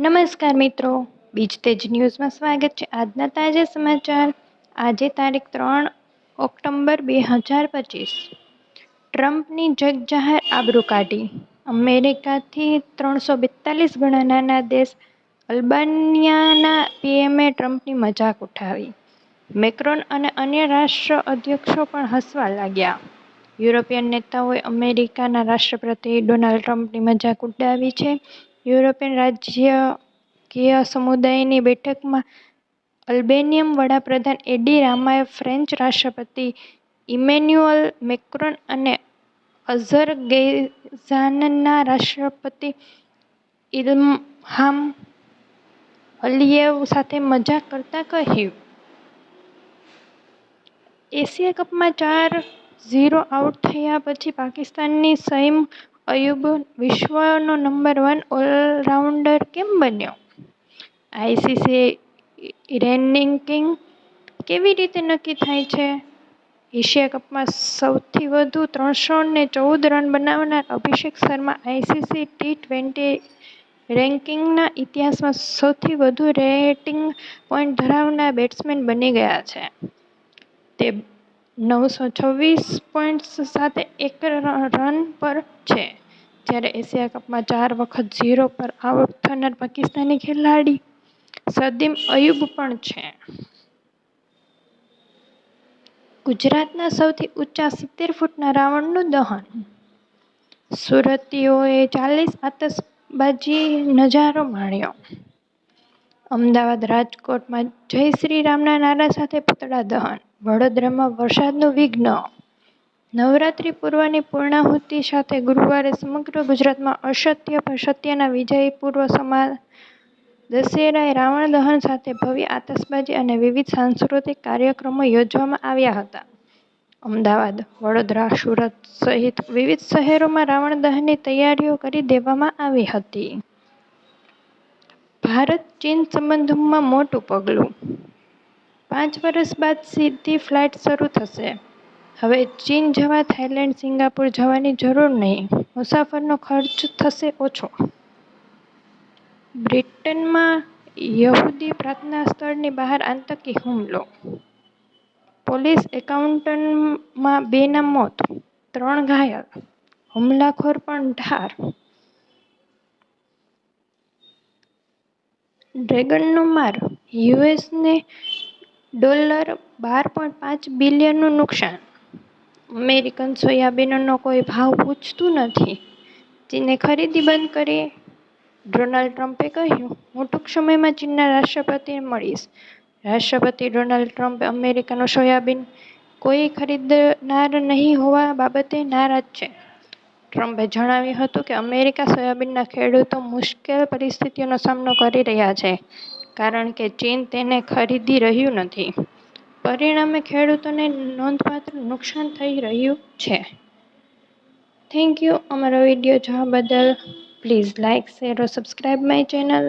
નમસ્કાર મિત્રો. બીજ જ ન્યૂઝમાં સ્વાગત છે આજના તાજા સમાચાર. આજે તારીખ ત્રણ ઓક્ટોબર બે હજાર પચીસ. ટ્રમ્પની જગજાહેર આબરૂ કાઢી. અમેરિકાથી ત્રણસો બેતાલીસ ગણા નાના દેશ અલ્બાનિયાના પીએમએ ટ્રમ્પની મજાક ઉઠાવી. મેક્રોન અને અન્ય રાષ્ટ્ર અધ્યક્ષો પણ હસવા લાગ્યા. યુરોપિયન નેતાઓએ અમેરિકાના રાષ્ટ્રપતિ ડોનાલ્ડ ટ્રમ્પની મજાક ઉડાવી છે. યુરોપિયન રાજકીય સમુદાયની બેઠકમાં અલ્બેનિયન વડાપ્રધાન એડી રામાએ ફ્રેન્ચ રાષ્ટ્રપતિ ઇમેન્યુઅલ મેક્રોન અને અઝરબૈજાનના રાષ્ટ્રપતિ ઇલ્હામ અલિયેવ સાથે મજાક કરતા કહ્યું, એશિયા કપમાં ચાર ઝીરો આઉટ થયા પછી પાકિસ્તાનની શમીમ અયુબ, વિશ્વનો નંબર વન ઓલરાઉન્ડર કેમ બન્યો? આઈસીસી રેન્કિંગ કેવી રીતે નક્કી થાય છે? એશિયા કપમાં સૌથી વધુ ત્રણસો ને ચૌદ રન બનાવનાર Abhishek Sharma ICC T twenty રેન્કિંગના ઇતિહાસમાં સૌથી વધુ રેટિંગ પોઈન્ટ ધરાવનાર બેટ્સમેન બની ગયા છે. તે નવસો છવ્વીસ પોઈન્ટ્સ સાથે એક રન પર છે. જ્યારે એશિયા કપમાં ચાર વખત ઝીરો પર આઉટ થનાર પાકિસ્તાની ખેલાડી સદીમ અયુબ પણ છે. ગુજરાતના સૌથી ઊંચા સિત્તેર ફૂટના રાવણનું દહન. સુરતીઓએ ચાલીસ આતશબાજી નજારો માણ્યો. અમદાવાદ રાજકોટમાં જય શ્રી રામના નારા સાથે પૂતળા દહન. વડોદરામાં વરસાદનું વિઘ્ન. નવરાત્રિ પૂર્વની પૂર્ણાહુતિ સાથે ગુરુવારે સમગ્ર ગુજરાતમાં અસત્ય પર સત્યના વિજય પૂર્વ સમા દશેરાએ રાવણ દહન સાથે ભવ્ય આતશબાજી અને વિવિધ સાંસ્કૃતિક કાર્યક્રમો યોજવામાં આવ્યા હતા. અમદાવાદ, વડોદરા, સુરત સહિત વિવિધ શહેરોમાં રાવણ દહનની તૈયારીઓ કરી દેવામાં આવી હતી. ભારત ચીન સંબંધોમાં મોટું પગલું. પાંચ વર્ષ બાદ સીધી ફ્લાઇટ શરૂ થશે. હવે ચીન જવા થાઈલેન્ડ સિંગાપુર જવાની જરૂર નહીં. મુસાફરનો ખર્ચ થશે ઓછો. બ્રિટનમાં યહૂદી પ્રાર્થના સ્થળની બહાર આતંકી હુમલો. પોલીસ એકાઉન્ટમાં બેના મોત, ત્રણ ઘાયલ. હુમલાખોર પણ ઠાર ડ્રેગનનો માર, યુએસને ડોલર બાર પોઈન્ટ પાંચ બિલિયનનું નુકસાન. અમેરિકન સોયાબીનનો કોઈ ભાવ પૂછતું નથી. ચીને ખરીદી બંધ કરી. ડોનાલ્ડ ટ્રમ્પે કહ્યું હું ટૂંક સમયમાં ચીનના રાષ્ટ્રપતિને મળીશ. રાષ્ટ્રપતિ ડોનાલ્ડ ટ્રમ્પ અમેરિકાનું સોયાબીન કોઈ ખરીદનાર નહીં હોવા બાબતે નારાજ છે. ટ્રમ્પે જણાવ્યું હતું કે, અમેરિકા સોયાબીનના ખેડૂતો મુશ્કેલ પરિસ્થિતિઓનો સામનો કરી રહ્યા છે, કારણ કે ચીન તેને ખરીદી રહ્યું નથી. પરિણામે ખેડૂતોને નોંધપાત્ર નુકસાન થઈ રહ્યું છે. થેન્ક યુ અમારો વીડિયો જોવા બદલ please like share subscribe my channel